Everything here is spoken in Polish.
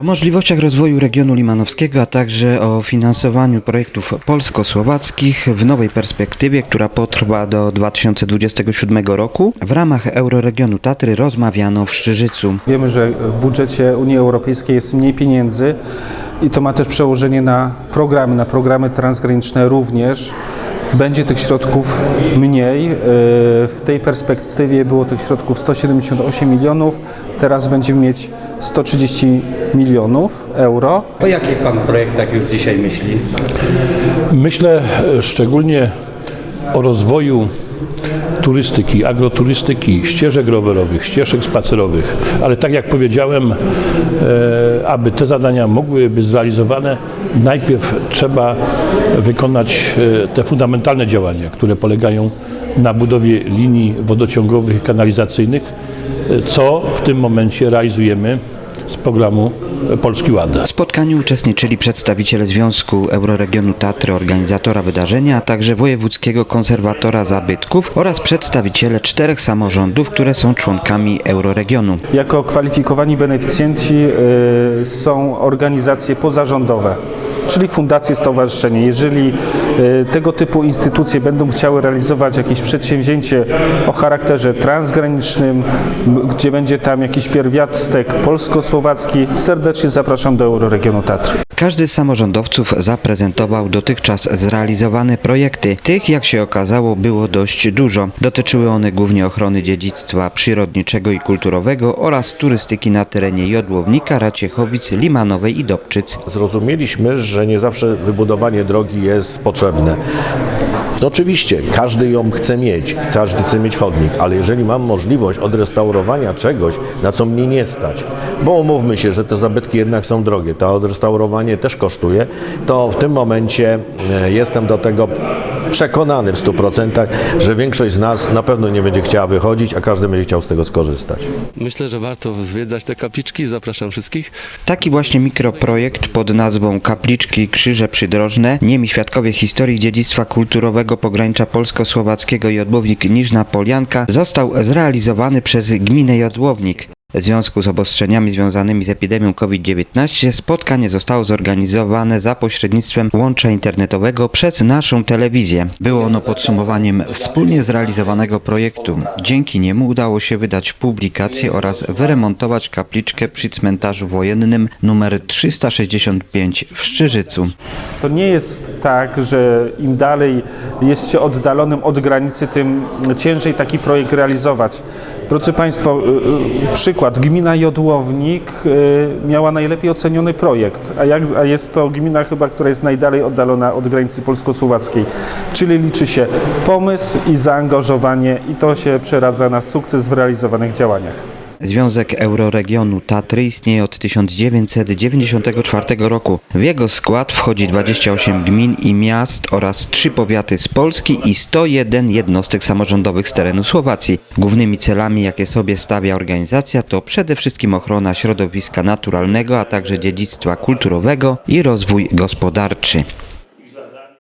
O możliwościach rozwoju regionu limanowskiego, a także o finansowaniu projektów polsko-słowackich w nowej perspektywie, która potrwa do 2027 roku, w ramach Euroregionu Tatry rozmawiano w Szczyżycu. Wiemy, że w budżecie Unii Europejskiej jest mniej pieniędzy i to ma też przełożenie na programy, na programy transgraniczne również. Będzie tych środków mniej. Yy, W tej perspektywie było tych środków 178 milionów, teraz będziemy mieć 130 milionów euro. O jakich Pan projektach już dzisiaj myśli? Myślę e, szczególnie o rozwoju turystyki, agroturystyki, ścieżek rowerowych, ścieżek spacerowych, ale tak jak powiedziałem, e, aby te zadania mogły być zrealizowane, najpierw trzeba wykonać e, te fundamentalne działania, które polegają na budowie linii wodociągowych i kanalizacyjnych, co w tym momencie realizujemy z programu Polski Ład. W spotkaniu uczestniczyli przedstawiciele Związku Euroregionu Tatry, organizatora wydarzenia, a także Wojewódzkiego Konserwatora Zabytków oraz przedstawiciele czterech samorządów, które są członkami Euroregionu. Jako kwalifikowani beneficjenci y, są organizacje pozarządowe, czyli fundacje, stowarzyszenia. Jeżeli y, tego typu instytucje będą chciały realizować jakieś przedsięwzięcie o charakterze transgranicznym, gdzie będzie tam jakiś pierwiastek serdecznie zapraszam do Euroregionu Tatry. Każdy z samorządowców zaprezentował dotychczas zrealizowane projekty. Tych, jak się okazało, było dość dużo. Dotyczyły one głównie ochrony dziedzictwa przyrodniczego i kulturowego oraz turystyki na terenie Jodłownika, Raciechowic, Limanowej i Dobczyc. Zrozumieliśmy, że nie zawsze wybudowanie drogi jest potrzebne. Oczywiście, każdy ją chce mieć, każdy chce mieć chodnik, ale jeżeli mam możliwość odrestaurowania czegoś, na co mnie nie stać, bo umówmy się, że te zabytki jednak są drogie, to odrestaurowanie też kosztuje, to w tym momencie e, jestem do tego przekonany w 100%, że większość z nas na pewno nie będzie chciała wychodzić, a każdy będzie chciał z tego skorzystać. Myślę, że warto zwiedzać te kapliczki. Zapraszam wszystkich. Taki właśnie mikroprojekt pod nazwą Kapliczki Krzyże Przydrożne, niemi świadkowie historii dziedzictwa kulturowego pogranicza polsko-słowackiego Jodłownik Niżna Polianka został zrealizowany przez gminę Jodłownik. W związku z obostrzeniami związanymi z epidemią COVID-19 spotkanie zostało zorganizowane za pośrednictwem łącza internetowego przez naszą telewizję. Było ono podsumowaniem wspólnie zrealizowanego projektu. Dzięki niemu udało się wydać publikację oraz wyremontować kapliczkę przy cmentarzu wojennym numer 365 w Szczyżycu. To nie jest tak, że im dalej jest się oddalonym od granicy, tym ciężej taki projekt realizować. Drodzy Państwo, y, y, przykład. Gmina Jodłownik y, miała najlepiej oceniony projekt, a, jak, a jest to gmina chyba, która jest najdalej oddalona od granicy polsko-słowackiej. Czyli liczy się pomysł i zaangażowanie i to się przeradza na sukces w realizowanych działaniach. Związek Euroregionu Tatry istnieje od 1994 roku. W jego skład wchodzi 28 gmin i miast oraz 3 powiaty z Polski i 101 jednostek samorządowych z terenu Słowacji. Głównymi celami, jakie sobie stawia organizacja, to przede wszystkim ochrona środowiska naturalnego, a także dziedzictwa kulturowego i rozwój gospodarczy.